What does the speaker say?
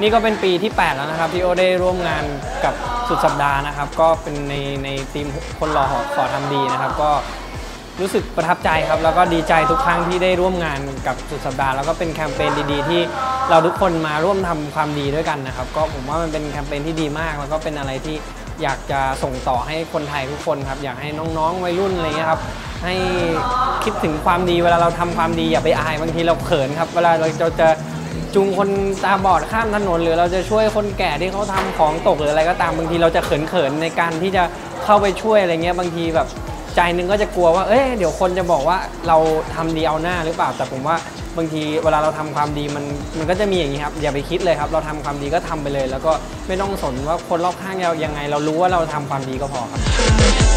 นี่ก็เป็นปีที่ 8 แล้วนะครับที่โอได้ร่วมงานกับสุดสัปดาห์นะครับ ก็เป็นในในทีมคนรอขอทำดีนะครับ ก็รู้สึกประทับใจครับ แล้วก็ดีใจทุกครั้งที่ได้ร่วมงานกับสุดสัปดาห์แล้วก็เป็นแคมเปญดีๆ ที่เราทุกคนมาร่วมทำความดีด้วยกันนะครับ ก็ผมว่ามันเป็นแคมเปญที่ดีมาก แล้วก็เป็นอะไรที่อยากจะส่งต่อให้คนไทยทุกคนครับ อยากให้น้องๆวัยรุ่นอะไรเงี้ยครับให้คิดถึงความดีเวลาเราทำความดีอย่าไปอายบางทีเราเขินครับ เวลาเราจะ จูงคนตาบอดข้ามถนน หรือเราจะช่วยคนแก่ที่เขาทำของตกหรืออะไรก็ตามบางทีเราจะเขินๆในการที่จะเข้าไปช่วยอะไรเงี้ยบางทีแบบใจนึงก็จะกลัวว่า เอ้ยเดี๋ยวคนจะบอกว่าเราทำดีเอาหน้าหรือเปล่าแต่ผมว่าบางทีเวลาเราทำความดีมันมันก็จะมีอย่างนี้ครับอย่าไปคิดเลยครับเราทำความดีก็ทำไปเลย แล้วก็ไม่ต้องสนว่าคนรอบข้างเรายังไง เรารู้ว่าเราทำความดีก็พอครับ